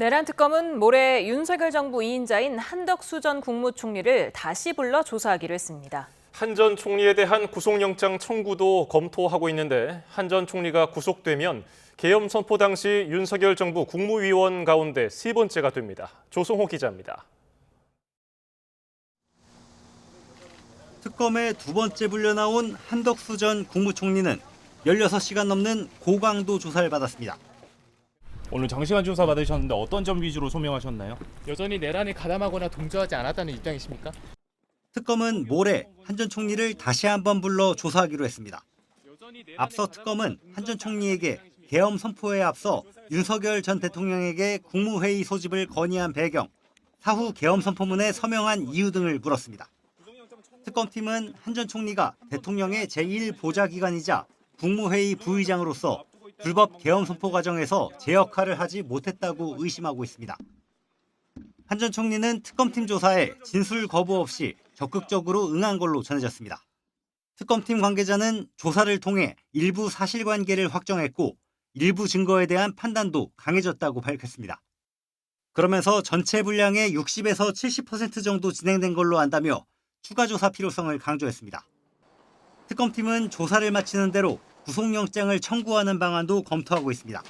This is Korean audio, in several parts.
내란 특검은 모레 윤석열 정부 2인자인 한덕수 전 국무총리를 다시 불러 조사하기로 했습니다. 한 전 총리에 대한 구속영장 청구도 검토하고 있는데 한 전 총리가 구속되면 계엄 선포 당시 윤석열 정부 국무위원 가운데 세 번째가 됩니다. 조성호 기자입니다. 특검에 두 번째 불려 나온 한덕수 전 국무총리는 16시간 넘는 고강도 조사를 받았습니다. 오늘 장시간 조사 받으셨는데 어떤 점 위주로 소명하셨나요? 여전히 내란에 가담하거나 동조하지 않았다는 입장이십니까? 특검은 모레 한 전 총리를 다시 한번 불러 조사하기로 했습니다. 앞서 특검은 한 전 총리에게 계엄 선포에 앞서 윤석열 전 대통령에게 국무회의 소집을 건의한 배경, 사후 계엄 선포문에 서명한 이유 등을 물었습니다. 특검팀은 한 전 총리가 대통령의 제1보좌기관이자 국무회의 부의장으로서 불법 계엄 선포 과정에서 제 역할을 하지 못했다고 의심하고 있습니다. 한 전 총리는 특검팀 조사에 진술 거부 없이 적극적으로 응한 걸로 전해졌습니다. 특검팀 관계자는 조사를 통해 일부 사실관계를 확정했고 일부 증거에 대한 판단도 강해졌다고 밝혔습니다. 그러면서 전체 분량의 60에서 70% 정도 진행된 걸로 안다며 추가 조사 필요성을 강조했습니다. 특검팀은 조사를 마치는 대로 구속영장을 청구하는 방안도 검토하고 있습니다.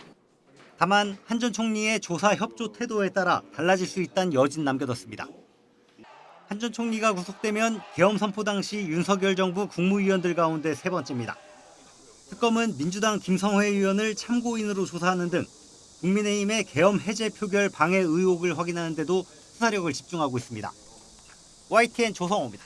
다만 한 전 총리의 조사 협조 태도에 따라 달라질 수 있다는 여진 남겨뒀습니다. 한 전 총리가 구속되면 계엄 선포 당시 윤석열 정부 국무위원들 가운데 세 번째입니다. 특검은 민주당 김성회 의원을 참고인으로 조사하는 등 국민의힘의 계엄 해제 표결 방해 의혹을 확인하는 데도 수사력을 집중하고 있습니다. YTN 조성호입니다.